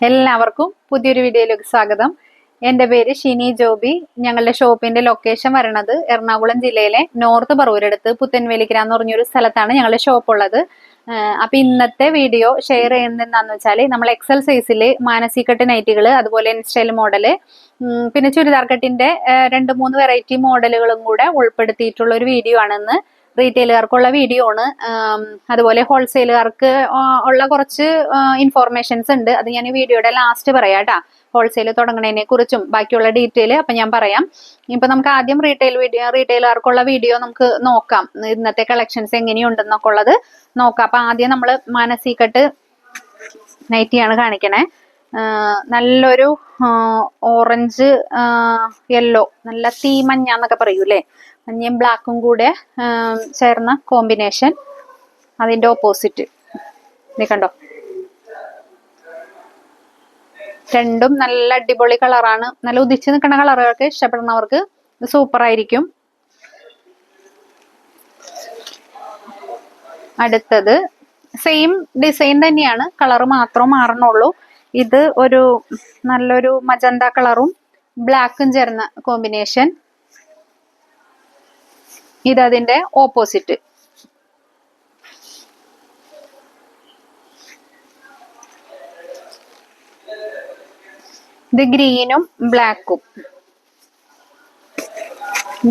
എല്ലാവർക്കും പുതിയൊരു വീഡിയോയിലേക്ക് സ്വാഗതം. എന്റെ പേര് ഷിനി ജോബി. ഞങ്ങളുടെ ഷോപ്പിന്റെ ലൊക്കേഷൻ വരണത് എറണാകുളം ജില്ലയിലെ നോർത്ത് പറവൂരടുത്ത് പുത്തൻവേലിക്കര എന്ന് പറഞ്ഞൊരു സ്ഥലത്താണ് ഞങ്ങളുടെ ഷോപ്പ് ഉള്ളത്. അപ്പൊ ഇന്നത്തെ വീഡിയോ ഷെയർ ചെയ്യുന്നത് എന്താന്ന് വെച്ചാൽ നമ്മൾ എക്സൽ സൈസിൽ മാനസികട്ട് നൈറ്റുകൾ അതുപോലെ ഇൻസ്റ്റൈൽ മോഡൽ പിന്നെ ചുരിദാർ കട്ടിന്റെ രണ്ട് മൂന്ന് വെറൈറ്റി മോഡലുകളും കൂടെ ഉൾപ്പെടുത്തിയിട്ടുള്ള ഒരു വീഡിയോ ആണെന്ന് റീറ്റെയിലുകാർക്കുള്ള വീഡിയോ ആണ് അതുപോലെ ഹോൾസെയിലുകാർക്ക് ഉള്ള കുറച്ച് ഇൻഫോർമേഷൻസ് ഉണ്ട്. അത് ഞാൻ വീഡിയോയുടെ ലാസ്റ്റ് പറയാം കേട്ടാ. ഹോൾസെയിൽ തുടങ്ങുന്നതിനെ കുറിച്ചും ബാക്കിയുള്ള ഡീറ്റെയിൽ അപ്പൊ ഞാൻ പറയാം. ഇപ്പൊ നമുക്ക് ആദ്യം റീറ്റെയിൽ വീഡിയോ റീറ്റെയിലുകാർക്കുള്ള വീഡിയോ നമുക്ക് നോക്കാം. ഇന്നത്തെ കളക്ഷൻസ് എങ്ങനെയുണ്ടെന്നൊക്കെ ഉള്ളത് നോക്കാം. അപ്പൊ ആദ്യം നമ്മൾ മാനസികട്ട് നൈറ്റിയാണ് കാണിക്കണേ. നല്ലൊരു ഓറഞ്ച് യെല്ലോ നല്ല തീമഞ്ഞ എന്നൊക്കെ പറയൂലേ മഞ്ഞയും ബ്ലാക്കും കൂടെ ചേർന്ന കോമ്പിനേഷൻ. അതിന്റെ ഓപ്പോസിറ്റ്. ഇത് കണ്ടോ? രണ്ടും നല്ല അടിപൊളി കളറാണ്. നല്ല ഉദിച്ച് നിൽക്കുന്ന കളറുകളൊക്കെ ഇഷ്ടപ്പെടുന്നവർക്ക് സൂപ്പർ ആയിരിക്കും അടുത്തത് സെയിം ഡിസൈൻ തന്നെയാണ്. കളർ മാത്രം മാറണുള്ളൂ. ഇത് ഒരു നല്ലൊരു മജന്ത കളറും ബ്ലാക്കും ചേർന്ന കോമ്പിനേഷൻ. ഇത് അതിന്റെ ഓപ്പോസിറ്റ് ഇത് ഗ്രീനും ബ്ലാക്കും.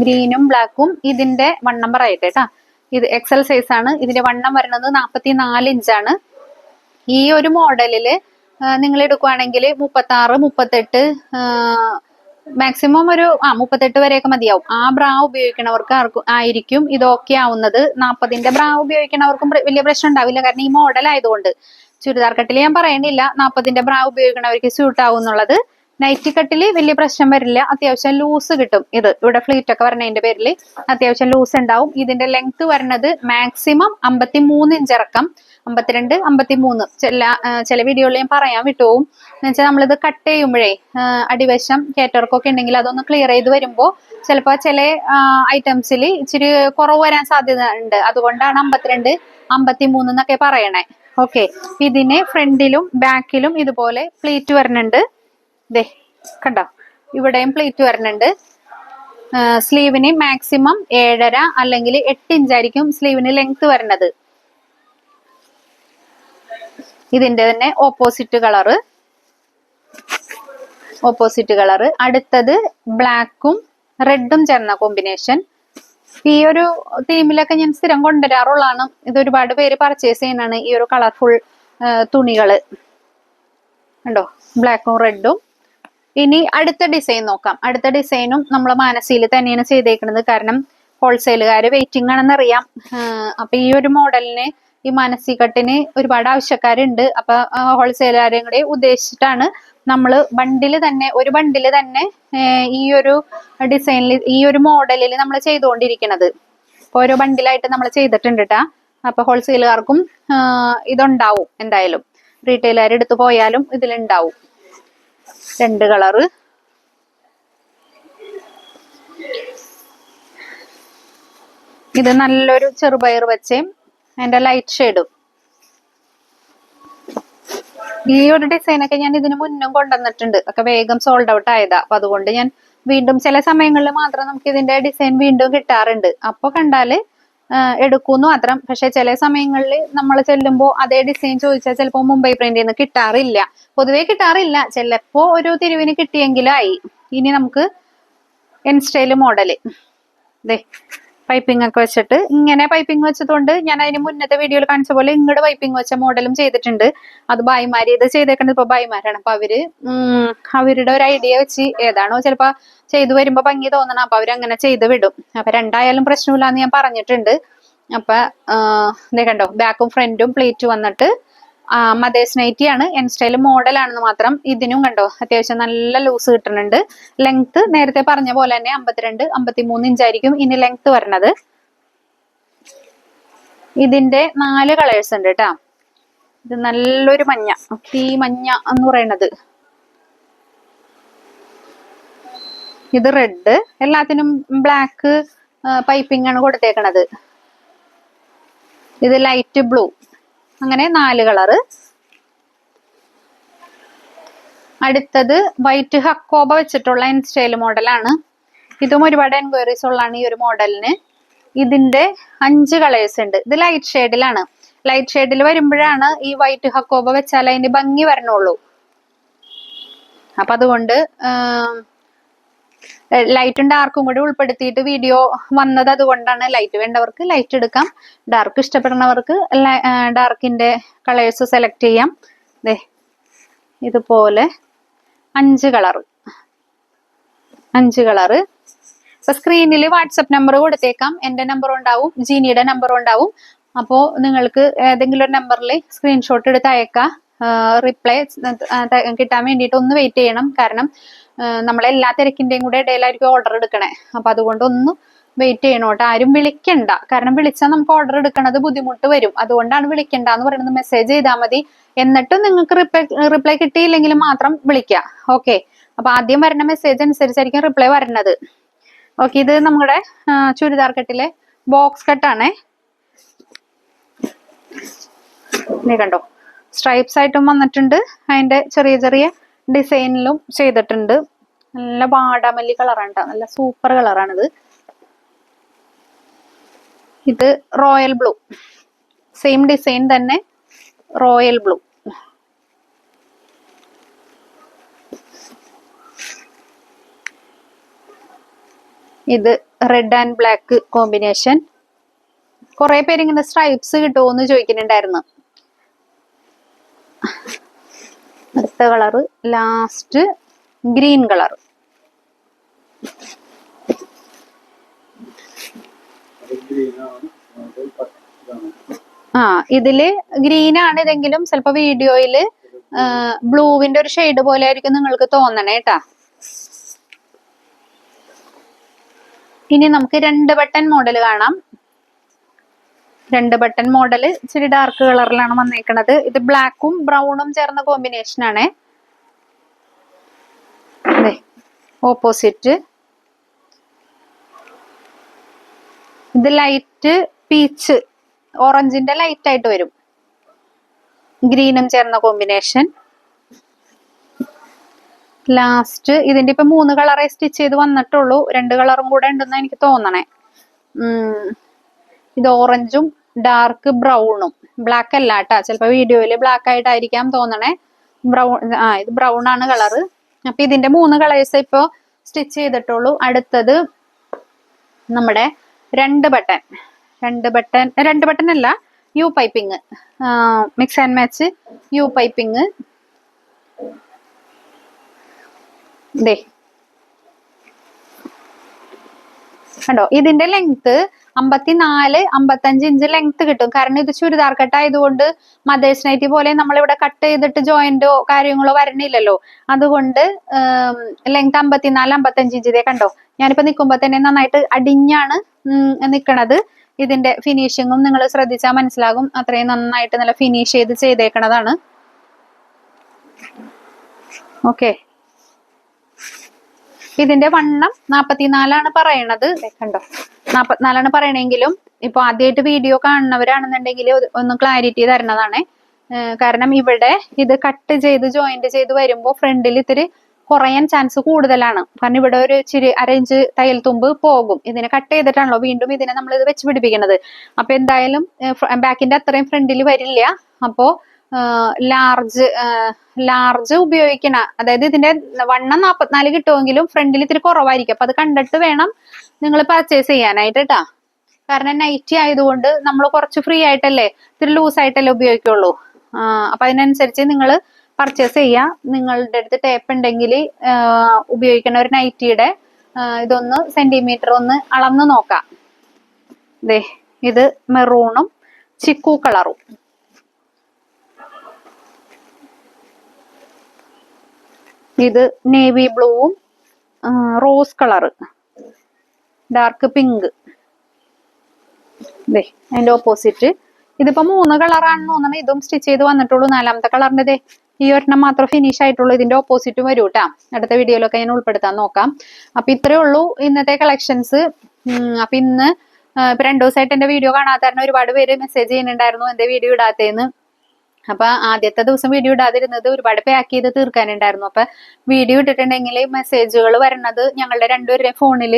ഗ്രീനും ബ്ലാക്കും ഇതിന്റെ വൺ നമ്പർ ആയിട്ട് കേട്ടാ ഇത് എക്സൽ സൈസ് ആണ്. ഇതിന്റെ വണ്ണം വരുന്നത് നാൽപ്പത്തി നാല് ഇഞ്ചാണ് ഈ ഒരു മോഡലിൽ നിങ്ങൾ എടുക്കുവാണെങ്കിൽ മുപ്പത്തി ആറ് മുപ്പത്തെട്ട് മാക്സിമം ഒരു ആ മുപ്പത്തെട്ട് വരെയൊക്കെ മതിയാവും. ആ ബ്രാ ഉപയോഗിക്കണവർക്ക് ആർക്കും ആയിരിക്കും ഇത് ഓക്കെ ആവുന്നത്. നാൽപ്പതിന്റെ ബ്രാ ഉപയോഗിക്കണവർക്കും വലിയ പ്രശ്നം ഉണ്ടാവില്ല. കാരണം ഈ മോഡൽ ആയതുകൊണ്ട്. ചുരിദാർ കട്ടിൽ ഞാൻ പറയണില്ല. നാൽപ്പതിന്റെ ബ്രാ ഉപയോഗിക്കണവർക്ക് സ്യൂട്ട് ആവും എന്നുള്ളത്. നൈറ്റി കട്ടിൽ വലിയ പ്രശ്നം വരില്ല. അത്യാവശ്യം ലൂസ് കിട്ടും ഇത്. ഇവിടെ ഫ്ലീറ്റ് ഒക്കെ വരണതിന്റെ പേരിൽ അത്യാവശ്യം ലൂസ് ഉണ്ടാവും. ഇതിന്റെ ലെങ്ത് വരുന്നത് മാക്സിമം അമ്പത്തി മൂന്ന് ഇഞ്ച് ഇറക്കം. അമ്പത്തിരണ്ട് അമ്പത്തി മൂന്ന് ചില ചില വീഡിയോയിൽ പറയാൻ വിട്ടുപോകും എന്ന് വെച്ചാൽ നമ്മളിത് കട്ട് ചെയ്യുമ്പോഴേ അടിവശം കേറ്റർക്കൊക്കെ ഉണ്ടെങ്കിൽ അതൊന്ന് ക്ലിയർ ചെയ്ത് വരുമ്പോൾ ചിലപ്പോൾ ചില ഐറ്റംസിൽ ഇച്ചിരി കുറവ് വരാൻ സാധ്യത ഉണ്ട്. അതുകൊണ്ടാണ് അമ്പത്തിരണ്ട് അമ്പത്തി മൂന്ന് എന്നൊക്കെ പറയണേ. ഓക്കെ ഇതിന് ഫ്രണ്ടിലും ബാക്കിലും ഇതുപോലെ പ്ലീറ്റ് വരുന്നുണ്ട് ദേ കണ്ടോ? ഇവിടെയും പ്ലീറ്റ് വരുന്നുണ്ട് സ്ലീവിന് മാക്സിമം ഏഴര അല്ലെങ്കിൽ എട്ട് ഇഞ്ചായിരിക്കും സ്ലീവിന് ലെങ്ത് വരുന്നത് ഇതിന്റെ തന്നെ ഓപ്പോസിറ്റ് കളറ് ഓപ്പോസിറ്റ് കളറ് അടുത്തത് ബ്ലാക്കും റെഡും ചേർന്ന കോമ്പിനേഷൻ ഈ ഒരു തീമിലൊക്കെ ഞാൻ സ്ഥിരം കൊണ്ടുവരാറുള്ളതാണ്. ഇത് ഒരുപാട് പേര് പർച്ചേസ് ചെയ്യുന്നതാണ് ഈ ഒരു കളർഫുൾ തുണികൾ. കണ്ടോ? ബ്ലാക്കും റെഡും ഇനി അടുത്ത ഡിസൈൻ നോക്കാം. അടുത്ത ഡിസൈനും നമ്മൾ മാനസിയിൽ തന്നെയാണ് ചെയ്തേക്കുന്നത്. കാരണം ഹോൾസെയിലുകാർ വെയിറ്റിംഗ് ആണെന്നറിയാം. അപ്പൊ ഈ ഒരു മോഡലിന് ഈ മാനസികട്ടിന് ഒരുപാട് ആവശ്യക്കാരുണ്ട്. അപ്പൊ ഹോൾസെയിലുകാരെയും കൂടെ ഉദ്ദേശിച്ചിട്ടാണ് നമ്മൾ ബണ്ടിൽ തന്നെ ഒരു ബണ്ടിൽ തന്നെ ഈ ഒരു ഡിസൈനിൽ ഈ ഒരു മോഡലിൽ നമ്മൾ ചെയ്തുകൊണ്ടിരിക്കുന്നത് ഓരോ ബണ്ടിലായിട്ട് നമ്മൾ ചെയ്തിട്ടുണ്ട് കേട്ടാ അപ്പൊ ഹോൾസെയിലുകാർക്കും ഇതുണ്ടാവും എന്തായാലും. റീറ്റെയിലുകാർ എടുത്തു പോയാലും ഇതിലുണ്ടാവും. രണ്ട് കളറ്. ഇത് നല്ലൊരു ചെറുപയർ വെച്ചേം അതിന്റെ ലൈറ്റ് ഷെയ്ഡും ഈ ഒരു ഡിസൈൻ ഒക്കെ ഞാൻ ഇതിനു മുന്നും കൊണ്ടുവന്നിട്ടുണ്ട്. ഒക്കെ വേഗം സോൾഡ് ഔട്ട് ആയതാ. അപ്പൊ അതുകൊണ്ട് ഞാൻ വീണ്ടും ചില സമയങ്ങളിൽ മാത്രം നമുക്ക് ഇതിന്റെ ഡിസൈൻ വീണ്ടും കിട്ടാറുണ്ട്. അപ്പൊ കണ്ടാൽ എടുക്കുന്നു മാത്രം. പക്ഷെ ചില സമയങ്ങളിൽ നമ്മൾ ചെല്ലുമ്പോൾ അതേ ഡിസൈൻ ചോദിച്ചാൽ ചിലപ്പോൾ മുംബൈ പ്രിന്റിൽ നിന്ന് കിട്ടാറില്ല. പൊതുവെ കിട്ടാറില്ല. ചിലപ്പോ ഒരു തിരിവിന് കിട്ടിയെങ്കിലായി. ഇനി നമുക്ക് എൻ സ്റ്റൈൽ മോഡൽ ദേ പൈപ്പിംഗ് ഒക്കെ വെച്ചിട്ട് ഇങ്ങനെ പൈപ്പിംഗ് വെച്ചതുകൊണ്ട് ഞാൻ അതിന് മുന്നത്തെ വീഡിയോയിൽ കാണിച്ച പോലെ ഇങ്ങോട്ട് പൈപ്പിംഗ് വെച്ച മോഡലും ചെയ്തിട്ടുണ്ട്. അത് ബായിമാര് ഇത് ചെയ്തേക്കുന്നത് ഇപ്പൊ ബായിമാരാണ് അപ്പൊ അവർ അവരുടെ ഒരു ഐഡിയ വെച്ച് ഏതാണോ ചിലപ്പോ ചെയ്തു വരുമ്പോ ഭംഗി തോന്നണം. അപ്പൊ അവർ അങ്ങനെ ചെയ്ത് വിടും. അപ്പൊ രണ്ടായാലും പ്രശ്നമില്ലാന്ന് ഞാൻ പറഞ്ഞിട്ടുണ്ട്. അപ്പൊ കണ്ടോ? ബാക്കും ഫ്രണ്ടും പ്ലേറ്റ് വന്നിട്ട് മദേഴ്സ് നൈറ്റി ആണ്. എൻ സ്റ്റൈൽ മോഡലാണെന്ന് മാത്രം ഇതിനും കണ്ടോ? അത്യാവശ്യം നല്ല ലൂസ് കിട്ടുന്നുണ്ട്. ലെങ്ത് നേരത്തെ പറഞ്ഞ പോലെ തന്നെ അമ്പത്തിരണ്ട് അമ്പത്തിമൂന്ന് ഇഞ്ചായിരിക്കും ഇനി ലെങ്ത് വരണത്. ഇതിന്റെ നാല് കളേഴ്സ് ഉണ്ട് കേട്ടാ ഇത് നല്ലൊരു മഞ്ഞ തീ മഞ്ഞ എന്ന് പറയണത്. ഇത് റെഡ് എല്ലാത്തിനും ബ്ലാക്ക് പൈപ്പിംഗ് ആണ് കൊടുത്തേക്കണത്. ഇത് ലൈറ്റ് ബ്ലൂ അങ്ങനെ നാല് കളറ് അടുത്തത് വൈറ്റ് ഹക്കോബ വെച്ചിട്ടുള്ള എൻ ഇൻസ്റ്റൈൽ മോഡലാണ്. ഇതും ഒരുപാട് എൻക്വയറീസ് ഉള്ളതാണ് ഈ ഒരു മോഡലിന്. ഇതിന്റെ അഞ്ച് കളേഴ്സ് ഉണ്ട്. ഇത് ലൈറ്റ് ഷെയ്ഡിലാണ് ലൈറ്റ് ഷെയ്ഡിൽ വരുമ്പോഴാണ് ഈ വൈറ്റ് ഹക്കോബ വെച്ചാൽ അതിന്റെ ഭംഗി വരണുള്ളൂ. അപ്പൊ അതുകൊണ്ട് ലൈറ്റും ഡാർക്കും കൂടി ഉൾപ്പെടുത്തിയിട്ട് വീഡിയോ വന്നത് അതുകൊണ്ടാണ് ലൈറ്റ് വേണ്ടവർക്ക് ലൈറ്റ് എടുക്കാം. ഡാർക്ക് ഇഷ്ടപ്പെടുന്നവർക്ക് ഡാർക്കിന്റെ കളേഴ്സ് സെലക്ട് ചെയ്യാം. ദേ ഇതുപോലെ അഞ്ച് കളർ അഞ്ച് കളറ് ഇപ്പൊ സ്ക്രീനിൽ വാട്സപ്പ് നമ്പർ കൊടുത്തേക്കാം. എന്റെ നമ്പർ ഉണ്ടാവും ജീനിയുടെ നമ്പർ ഉണ്ടാവും. അപ്പോൾ നിങ്ങൾക്ക് ഏതെങ്കിലും ഒരു നമ്പറിൽ സ്ക്രീൻഷോട്ട് എടുത്ത് അയക്കാം. റിപ്ലൈ കിട്ടാൻ വേണ്ടിയിട്ട് ഒന്ന് വെയിറ്റ് ചെയ്യണം. കാരണം നമ്മളെല്ലാ തിരക്കിന്റെയും കൂടെ ഇടയിലായിരിക്കും ഓർഡർ എടുക്കണേ. അപ്പൊ അതുകൊണ്ടൊന്നും വെയിറ്റ് ചെയ്യണോട്ടോ ആരും വിളിക്കണ്ട. കാരണം വിളിച്ചാൽ നമുക്ക് ഓർഡർ എടുക്കണത് ബുദ്ധിമുട്ട് വരും. അതുകൊണ്ടാണ് വിളിക്കണ്ട എന്ന് പറയുന്നത്. മെസ്സേജ് ചെയ്താൽ മതി. എന്നിട്ടും നിങ്ങൾക്ക് റിപ്ലൈ റിപ്ലൈ കിട്ടിയില്ലെങ്കിൽ മാത്രം വിളിക്കുക ഓക്കെ അപ്പൊ ആദ്യം വരുന്ന മെസ്സേജ് അനുസരിച്ചായിരിക്കും റിപ്ലൈ വരുന്നത്. ഓക്കെ ഇത് നമ്മുടെ ചുരിദാർ കെട്ടിലെ ബോക്സ് കട്ടാണേ കണ്ടോ? സ്ട്രൈപ്സ് ആയിട്ടും വന്നിട്ടുണ്ട്. അതിന്റെ ചെറിയ ചെറിയ ഡിസൈനിലും ചെയ്തിട്ടുണ്ട്. നല്ല വാടാമല്ലി കളറാണ് കേട്ടോ നല്ല സൂപ്പർ കളറാണിത്. ഇത് റോയൽ ബ്ലൂ. സെയിം ഡിസൈൻ തന്നെ റോയൽ ബ്ലൂ. ഇത് റെഡ് ആൻഡ് ബ്ലാക്ക് കോമ്പിനേഷൻ. കുറെ പേര് ഇങ്ങനെ സ്ട്രൈപ്സ് കിട്ടുമോ എന്ന് ചോദിക്കുന്നുണ്ടായിരുന്നു. അടുത്ത കളറ് ലാസ്റ്റ് ഗ്രീൻ കളർ ആ ഇതിൽ ഗ്രീൻ ആണ് ഇതെങ്കിലും ചിലപ്പോ വീഡിയോയിൽ ബ്ലൂവിന്റെ ഒരു ഷെയ്ഡ് പോലെ ആയിരിക്കും നിങ്ങൾക്ക് തോന്നണേ കേട്ടാ ഇനി നമുക്ക് രണ്ട് ബട്ടൺ മോഡൽ കാണാം. രണ്ട് ബട്ടൺ മോഡൽ ഇച്ചിരി ഡാർക്ക് കളറിലാണ് വന്നേക്കണത്. ഇത് ബ്ലാക്കും ബ്രൗണും ചേർന്ന കോമ്പിനേഷൻ ആണ്. ഓപ്പോസിറ്റ് ഇത് ലൈറ്റ് പീച്ച് ഓറഞ്ചിന്റെ ലൈറ്റ് ആയിട്ട് വരും. ഗ്രീനും ചേർന്ന കോമ്പിനേഷൻ ലാസ്റ്റ് ഇതിന്റെ ഇപ്പൊ മൂന്ന് കളറേ സ്റ്റിച്ച് ചെയ്ത് വന്നിട്ടുള്ളൂ. രണ്ട് കളറും കൂടെ ഉണ്ടെന്ന് എനിക്ക് തോന്നണേ. ഇത് ഓറഞ്ചും ഡാർക്ക് ബ്രൗണും ബ്ലാക്ക് അല്ല കേട്ടാ ചിലപ്പോ വീഡിയോയിൽ ബ്ലാക്ക് ആയിട്ടായിരിക്കാം തോന്നണേ. ബ്രൗൺ ആ ഇത് ബ്രൗൺ ആണ് കളറ് അപ്പൊ ഇതിന്റെ മൂന്ന് കളേഴ്സ് ഇപ്പോൾ സ്റ്റിച്ച് ചെയ്തിട്ടുള്ളൂ. അടുത്തത് നമ്മുടെ രണ്ട് ബട്ടൺ രണ്ട് ബട്ടൺ രണ്ട് ബട്ടൺ അല്ല U piping mix and match U piping ദേ. ഇതിന്റെ ലെങ്ത് അമ്പത്തിനാല് അമ്പത്തഞ്ച് ഇഞ്ച് ലെങ്ത് കിട്ടും. കാരണം ഇത് ചുരിദാർ കട്ട് ആയതുകൊണ്ട് മദേഴ്സ് നൈറ്റി പോലെ നമ്മളിവിടെ കട്ട് ചെയ്തിട്ട് ജോയിന്റോ കാര്യങ്ങളോ വരണില്ലല്ലോ. അതുകൊണ്ട് ലെങ്ത് അമ്പത്തിനാല് അമ്പത്തഞ്ച് ഇഞ്ച് കണ്ടോ? ഞാനിപ്പോ നിൽക്കുമ്പോ തന്നെ നന്നായിട്ട് അടിഞ്ഞാണ് നിൽക്കണത് ഇതിന്റെ ഫിനിഷിങ്ങും നിങ്ങൾ ശ്രദ്ധിച്ചാൽ മനസ്സിലാകും. അത്രയും നന്നായിട്ട് നല്ല ഫിനിഷ് ചെയ്ത് ചെയ്തേക്കണതാണ്. ഓക്കെ ഇതിന്റെ വണ്ണം നാപ്പത്തിനാലാണ് പറയണത്. കണ്ടോ? നാപ്പത്തിനാലാണ് പറയണെങ്കിലും ഇപ്പൊ ആദ്യമായിട്ട് വീഡിയോ കാണുന്നവരാണെന്നുണ്ടെങ്കിൽ ഒന്ന് ക്ലാരിറ്റി തരണതാണ് കാരണം ഇവിടെ ഇത് കട്ട് ചെയ്ത് ജോയിന്റ് ചെയ്ത് വരുമ്പോൾ ഫ്രണ്ടിൽ ഇത്തിരി കുറയാൻ ചാൻസ് കൂടുതലാണ്. കാരണം ഇവിടെ ഒരു ചിരി അരയിഞ്ച് തയ്യൽ തുമ്പ് പോകും. ഇതിനെ കട്ട് ചെയ്തിട്ടാണല്ലോ വീണ്ടും ഇതിനെ നമ്മൾ ഇത് വെച്ച് പിടിപ്പിക്കുന്നത് അപ്പൊ എന്തായാലും ബാക്കിന്റെ അത്രയും ഫ്രണ്ടിൽ വരില്ല. അപ്പോ ലാർജ് ലാർജ് ഉപയോഗിക്കണ അതായത് ഇതിന്റെ വണ്ണം നാപ്പത്തിനാല് കിട്ടുമെങ്കിലും ഫ്രണ്ടിൽ ഇത്തിരി കുറവായിരിക്കും. അപ്പൊ അത് കണ്ടിട്ട് വേണം നിങ്ങൾ പർച്ചേസ് ചെയ്യാനായിട്ട് കേട്ടാ കാരണം നൈറ്റി ആയതുകൊണ്ട് നമ്മൾ കുറച്ച് ഫ്രീ ആയിട്ടല്ലേ ഇത്തിരി ലൂസ് ആയിട്ടല്ലേ ഉപയോഗിക്കുള്ളൂ. അപ്പൊ അതിനനുസരിച്ച് നിങ്ങൾ പർച്ചേസ് ചെയ്യാം. നിങ്ങളുടെ അടുത്ത് ടേപ്പ് ഉണ്ടെങ്കിൽ ഉപയോഗിക്കുന്ന ഒരു നൈറ്റിയുടെ ഇതൊന്ന് സെന്റിമീറ്റർ ഒന്ന് അളന്ന് നോക്കാം. ദേ ഇത് മെറൂണും ചിക്കു കളറും ഇത് നേവി ബ്ലൂവും റോസ് കളറ് ഡാർക്ക് പിങ്ക് ദേ അതിന്റെ ഓപ്പോസിറ്റ് ഇതിപ്പോ മൂന്ന് കളറാണെന്ന് തോന്നണം ഇതും സ്റ്റിച്ച് ചെയ്ത് വന്നിട്ടുള്ളൂ. നാലാമത്തെ കളറിന്റെ ഈ ഒരെണ്ണം മാത്രം ഫിനിഷ് ആയിട്ടുള്ളൂ. ഇതിന്റെ ഓപ്പോസിറ്റ് വരൂ കേട്ടാ അടുത്ത വീഡിയോയിലൊക്കെ ഞാൻ ഉൾപ്പെടുത്താൻ നോക്കാം. അപ്പൊ ഇത്രേ ഉള്ളൂ ഇന്നത്തെ കളക്ഷൻസ് അപ്പൊ ഇന്ന് ഇപ്പൊ രണ്ടു ദിവസമായിട്ട് എന്റെ വീഡിയോ കാണാത്ത ഒരുപാട് പേര് മെസ്സേജ് ചെയ്യുന്നുണ്ടായിരുന്നു. എന്റെ വീഡിയോ ഇടാത്തേന്ന്? അപ്പൊ ആദ്യത്തെ ദിവസം വീഡിയോ ഇടാതിരുന്നത് ഒരുപാട് പാക്ക് ചെയ്ത് തീർക്കാനുണ്ടായിരുന്നു. അപ്പൊ വീഡിയോ ഇട്ടിട്ടുണ്ടെങ്കിൽ മെസ്സേജുകൾ വരണത് ഞങ്ങളുടെ രണ്ടുപേരുടെ ഫോണിൽ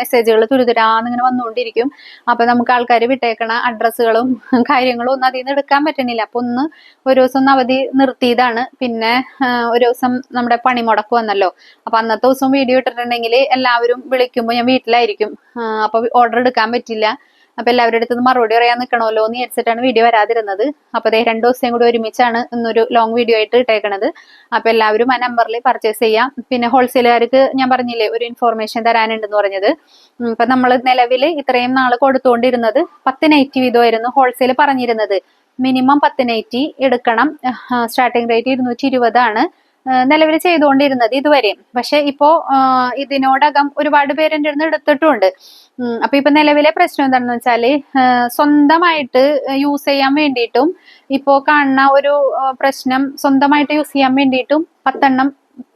മെസ്സേജുകൾ തുരുതുരാന്ന് ഇങ്ങനെ വന്നുകൊണ്ടിരിക്കും. അപ്പൊ നമുക്ക് ആൾക്കാർ വിട്ടേക്കണ അഡ്രസ്സുകളും കാര്യങ്ങളും ഒന്നും അതിൽ നിന്ന് എടുക്കാൻ പറ്റുന്നില്ല. അപ്പൊ ഒന്ന് ഒരു ദിവസം ഒന്ന് അവധി നിർത്തിയതാണ്. പിന്നെ ഒരു ദിവസം നമ്മുടെ പണി പണിമുടക്ക് വന്നല്ലോ. അപ്പൊ അന്നത്തെ ദിവസം വീഡിയോ ഇട്ടിട്ടുണ്ടെങ്കിൽ എല്ലാവരും വിളിക്കുമ്പോൾ ഞാൻ വീട്ടിലായിരിക്കും. അപ്പൊ ഓർഡർ എടുക്കാൻ പറ്റില്ല. അപ്പൊ എല്ലാവരുടെ അടുത്ത് മറുപടി പറയാൻ നിൽക്കണമല്ലോ എന്ന് വിചാരിച്ചിട്ടാണ് വീഡിയോ വരാതിരുന്നത്. അപ്പൊ ദേ രണ്ടു ദിവസം കൂടി ഒരുമിച്ചാണ് ഇന്നൊരു ലോങ് വീഡിയോ ആയിട്ട് ഇട്ടേക്കണത്. അപ്പൊ എല്ലാവരും ആ നമ്പറിൽ പർച്ചേസ് ചെയ്യാം. പിന്നെ ഹോൾസെയിലുകാർക്ക് ഞാൻ പറഞ്ഞില്ലേ ഒരു ഇൻഫോർമേഷൻ തരാനുണ്ടെന്ന് പറഞ്ഞത്. ഉം, ഇപ്പൊ നമ്മൾ നിലവിൽ ഇത്രയും നാൾ കൊടുത്തുകൊണ്ടിരുന്നത് പത്ത് നൈറ്റി വീതമായിരുന്നു ഹോൾസെയിൽ പറഞ്ഞിരുന്നത്. മിനിമം പത്ത് നൈറ്റി എടുക്കണം സ്റ്റാർട്ടിംഗ് റേറ്റ് ഇരുന്നൂറ്റി ഇരുപതാണ്. നിലവിൽ ചെയ്തുകൊണ്ടിരുന്നത് ഇതുവരെ പക്ഷെ ഇപ്പോ ഇതിനോടകം ഒരുപാട് പേര് എന്റെ അടുത്ത് എടുത്തിട്ടുണ്ട്. അപ്പൊ ഇപ്പൊ നിലവിലെ പ്രശ്നം എന്താണെന്ന് വെച്ചാൽ സ്വന്തമായിട്ട് യൂസ് ചെയ്യാൻ വേണ്ടിയിട്ടും ഇപ്പോ കാണുന്ന ഒരു പ്രശ്നം സ്വന്തമായിട്ട് യൂസ് ചെയ്യാൻ വേണ്ടിയിട്ടും പത്തെണ്ണം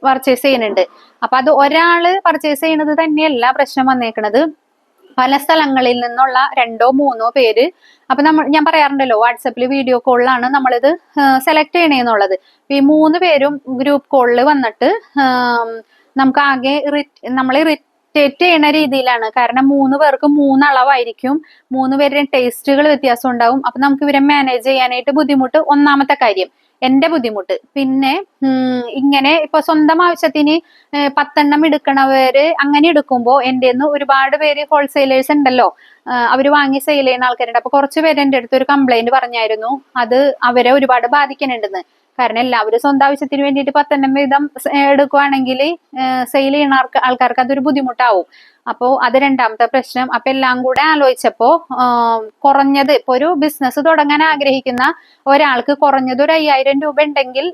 പർച്ചേസ് ചെയ്യുന്നുണ്ട്. അപ്പൊ അത് ഒരാൾ പർച്ചേസ് ചെയ്യുന്നത് തന്നെയല്ല പ്രശ്നം വന്നേക്കണത്. പല സ്ഥലങ്ങളിൽ നിന്നുള്ള രണ്ടോ മൂന്നോ പേര്. അപ്പൊ നമ്മൾ ഞാൻ പറയാറുണ്ടല്ലോ വാട്സപ്പിൽ വീഡിയോ കോളിലാണ് നമ്മളിത് സെലക്ട് ചെയ്യണേന്നുള്ളത് ഈ മൂന്ന് പേരും ഗ്രൂപ്പ് കോളിൽ വന്നിട്ട് നമുക്ക് ആകെ നമ്മൾ ഇറിറ്റേറ്റ് ചെയ്യണ രീതിയിലാണ്. കാരണം മൂന്ന് പേർക്ക് മൂന്ന് അളവായിരിക്കും മൂന്ന് പേരുടെ ടേസ്റ്റുകൾ വ്യത്യാസം ഉണ്ടാവും. അപ്പൊ നമുക്ക് ഇവരെ മാനേജ് ചെയ്യാനായിട്ട് ബുദ്ധിമുട്ട് ഒന്നാമത്തെ കാര്യം. എന്റെ ബുദ്ധിമുട്ട്. പിന്നെ ഇങ്ങനെ ഇപ്പൊ സ്വന്തം ആവശ്യത്തിന് പത്തെണ്ണം എടുക്കണവര് അങ്ങനെ എടുക്കുമ്പോൾ എന്റെ ഒരുപാട് പേര് ഹോൾസെയിലേഴ്സ് ഉണ്ടല്ലോ. അവർ വാങ്ങി സെയിൽ ചെയ്യുന്ന ആൾക്കാരുണ്ട്. അപ്പൊ കുറച്ച് പേര് എന്റെ അടുത്ത് ഒരു കംപ്ലൈന്റ് പറഞ്ഞായിരുന്നു. അത് അവരെ ഒരുപാട് ബാധിക്കുന്നുണ്ടെന്ന്. കാരണം എല്ലാവരും സ്വന്തം ആവശ്യത്തിന് വേണ്ടിയിട്ട് പത്തെണ്ണം വീതം എടുക്കുവാണെങ്കിൽ സെയിൽ ചെയ്യുന്ന ആൾക്കാർക്ക് അതൊരു ബുദ്ധിമുട്ടാവും. അപ്പോൾ അത് രണ്ടാമത്തെ പ്രശ്നം. അപ്പൊ എല്ലാം കൂടെ ആലോചിച്ചപ്പോൾ കുറഞ്ഞത് ഇപ്പൊ ഒരു ബിസിനസ് തുടങ്ങാൻ ആഗ്രഹിക്കുന്ന ഒരാൾക്ക് കുറഞ്ഞത് ഒരു അയ്യായിരം രൂപ ഉണ്ടെങ്കിൽ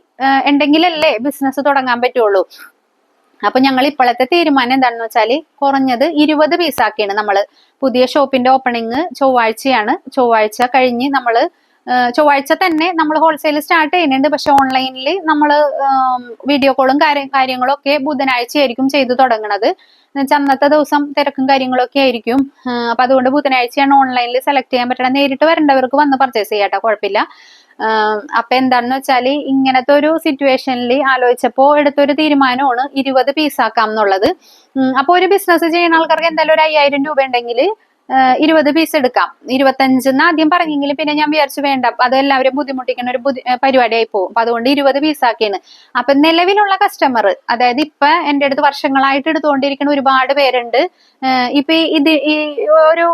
ഉണ്ടെങ്കിലല്ലേ ബിസിനസ് തുടങ്ങാൻ പറ്റുള്ളൂ. അപ്പൊ ഞങ്ങൾ ഇപ്പോഴത്തെ തീരുമാനം എന്താണെന്ന് വെച്ചാൽ കുറഞ്ഞത് ഇരുപത് പീസാക്കിയാണ് നമ്മൾ പുതിയ ഷോപ്പിന്റെ ഓപ്പണിങ് ചൊവ്വാഴ്ചയാണ്. ചൊവ്വാഴ്ച കഴിഞ്ഞ് നമ്മൾ ചൊവ്വാഴ്ച തന്നെ നമ്മൾ ഹോൾസെയിൽ സ്റ്റാർട്ട് ചെയ്യുന്നുണ്ട്. പക്ഷെ ഓൺലൈനിൽ നമ്മൾ വീഡിയോ കോളും കാര്യം കാര്യങ്ങളും ഒക്കെ ബുധനാഴ്ച ആയിരിക്കും ചെയ്തു തുടങ്ങുന്നത് എന്നുവെച്ചാൽ അന്നത്തെ ദിവസം തിരക്കും കാര്യങ്ങളൊക്കെ ആയിരിക്കും. അപ്പൊ അതുകൊണ്ട് ബുധനാഴ്ചയാണ് ഓൺലൈനിൽ സെലക്ട് ചെയ്യാൻ പറ്റണം നേരിട്ട് വരേണ്ടവർക്ക് വന്ന് പർച്ചേസ് ചെയ്യാട്ടോ കുഴപ്പമില്ല. അപ്പൊ എന്താണെന്ന് വെച്ചാൽ ഇങ്ങനത്തെ ഒരു സിറ്റുവേഷനിൽ ആലോചിച്ചപ്പോ എടുത്തൊരു തീരുമാനമാണ് ഇരുപത് പീസാക്കാം എന്നുള്ളത്. അപ്പോൾ അപ്പൊ ഒരു ബിസിനസ് ചെയ്യുന്ന ആൾക്കാർക്ക് എന്തായാലും ഒരു അയ്യായിരം രൂപ ഉണ്ടെങ്കിൽ ഇരുപത് പീസ് എടുക്കാം. ഇരുപത്തഞ്ചെന്ന് ആദ്യം പറഞ്ഞെങ്കിലും പിന്നെ ഞാൻ വിചാരിച്ചു വേണ്ട. അത് എല്ലാവരും ബുദ്ധിമുട്ടിക്കുന്ന ഒരു പരിപാടിയായി പോകും. അപ്പൊ അതുകൊണ്ട് ഇരുപത് പീസാക്കിയാണ് അപ്പൊ നിലവിലുള്ള കസ്റ്റമർ അതായത് ഇപ്പൊ എന്റെ അടുത്ത് വർഷങ്ങളായിട്ട് എടുത്തുകൊണ്ടിരിക്കുന്ന ഒരുപാട് പേരുണ്ട്. ഇപ്പൊ ഇത് ഈ ഒരു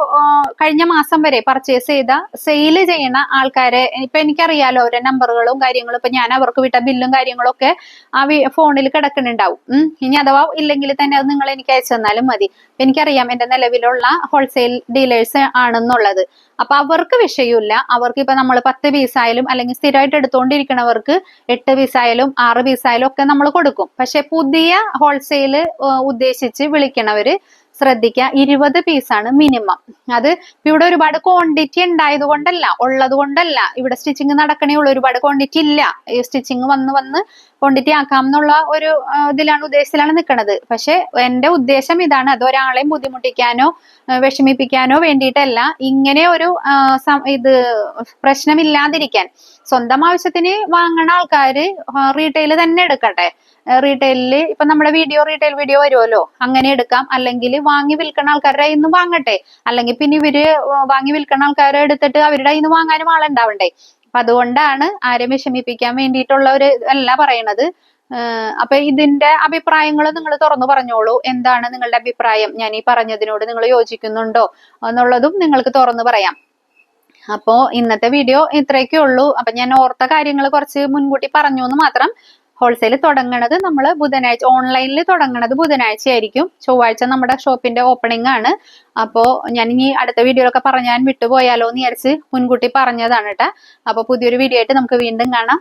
കഴിഞ്ഞ മാസം വരെ പർച്ചേസ് ചെയ്ത സെയിൽ ചെയ്യുന്ന ആൾക്കാരെ ഇപ്പൊ എനിക്കറിയാലോ അവരുടെ നമ്പറുകളും കാര്യങ്ങളും. ഇപ്പൊ ഞാൻ അവർക്ക് വിട്ട ബില്ലും കാര്യങ്ങളും ഒക്കെ ആ ഫോണിൽ കിടക്കുന്നുണ്ടാവും ഇനി അഥവാ ഇല്ലെങ്കിൽ തന്നെ അത് നിങ്ങൾ എനിക്ക് അയച്ചു തന്നാലും മതി. എനിക്കറിയാം എന്റെ നിലവിലുള്ള ഹോൾസെയിൽ ഡീലേഴ്സ് ആണെന്നുള്ളത്. അപ്പൊ അവർക്ക് വിഷയമില്ല. അവർക്ക് ഇപ്പൊ നമ്മൾ പത്ത് പീസായാലും അല്ലെങ്കിൽ സ്ഥിരമായിട്ട് എടുത്തുകൊണ്ടിരിക്കണവർക്ക് എട്ട് പീസായാലും ആറ് പീസായാലും ഒക്കെ നമ്മൾ കൊടുക്കും. പക്ഷെ പുതിയ ഹോൾസെയിൽ ഉദ്ദേശിച്ച് വിളിക്കണവര് ശ്രദ്ധിക്കുക. ഇരുപത് പീസാണ് മിനിമം അത് ഇവിടെ ഒരുപാട് ക്വാണ്ടിറ്റി ഉണ്ടായത് കൊണ്ടല്ല ഉള്ളത് കൊണ്ടല്ല. ഇവിടെ സ്റ്റിച്ചിങ് നടക്കണേ ഉള്ളൂ. ഒരുപാട് ക്വാണ്ടിറ്റി ഇല്ല. ഈ സ്റ്റിച്ചിങ് വന്ന് വന്ന് ക്വാണ്ടിറ്റി ആക്കാം എന്നുള്ള ഒരു ഇതിലാണ് ഉദ്ദേശത്തിലാണ് നിൽക്കുന്നത് പക്ഷെ എന്റെ ഉദ്ദേശം ഇതാണ്. അത് ഒരാളെയും ബുദ്ധിമുട്ടിക്കാനോ വിഷമിപ്പിക്കാനോ വേണ്ടിയിട്ടല്ല. ഇങ്ങനെ ഒരു ഇത് പ്രശ്നമില്ലാതിരിക്കാൻ. സ്വന്തം ആവശ്യത്തിന് വാങ്ങണ ആൾക്കാര് റീറ്റെയിൽ തന്നെ എടുക്കട്ടെ. റീറ്റെയിലിൽ ഇപ്പൊ നമ്മുടെ വീഡിയോ റീറ്റെയിൽ വീഡിയോ വരുമല്ലോ അങ്ങനെ എടുക്കാം. അല്ലെങ്കിൽ വാങ്ങി വിൽക്കുന്ന ആൾക്കാരുടെ കയ്യിൽ നിന്ന് വാങ്ങട്ടെ. അല്ലെങ്കിൽ പിന്നെ ഇവർ വാങ്ങി വിൽക്കുന്ന ആൾക്കാരെ എടുത്തിട്ട് അവരുടെ കയ്യിൽ നിന്ന് വാങ്ങാനും ആളുണ്ടാവണ്ടേ. അപ്പൊ അതുകൊണ്ടാണ് ആരെയും വിഷമിപ്പിക്കാൻ വേണ്ടിയിട്ടുള്ള ഒരു അല്ല പറയണത്. അപ്പൊ ഇതിന്റെ അഭിപ്രായങ്ങൾ നിങ്ങൾ തുറന്നു പറഞ്ഞോളൂ. എന്താണ് നിങ്ങളുടെ അഭിപ്രായം? ഞാൻ ഈ പറഞ്ഞതിനോട് നിങ്ങൾ യോജിക്കുന്നുണ്ടോ എന്നുള്ളതും നിങ്ങൾക്ക് തുറന്നു പറയാം. അപ്പോ ഇന്നത്തെ വീഡിയോ ഇത്രയൊക്കെ ഉള്ളൂ. അപ്പൊ ഞാൻ ഓർത്ത കാര്യങ്ങൾ കുറച്ച് മുൻകൂട്ടി പറഞ്ഞു എന്ന് മാത്രം ഹോൾസെയിൽ തുടങ്ങണത് നമ്മൾ ബുധനാഴ്ച ഓൺലൈനിൽ തുടങ്ങണത് ബുധനാഴ്ച ആയിരിക്കും ചൊവ്വാഴ്ച നമ്മുടെ ഷോപ്പിന്റെ ഓപ്പണിംഗ് ആണ്. അപ്പോൾ ഞാൻ ഇനി അടുത്ത വീഡിയോയിലൊക്കെ പറഞ്ഞാൽ വിട്ടുപോയാലോ എന്ന് വിചാരിച്ച് മുൻകൂട്ടി പറഞ്ഞതാണ് കേട്ടോ അപ്പൊ പുതിയൊരു വീഡിയോ ആയിട്ട് നമുക്ക് വീണ്ടും കാണാം.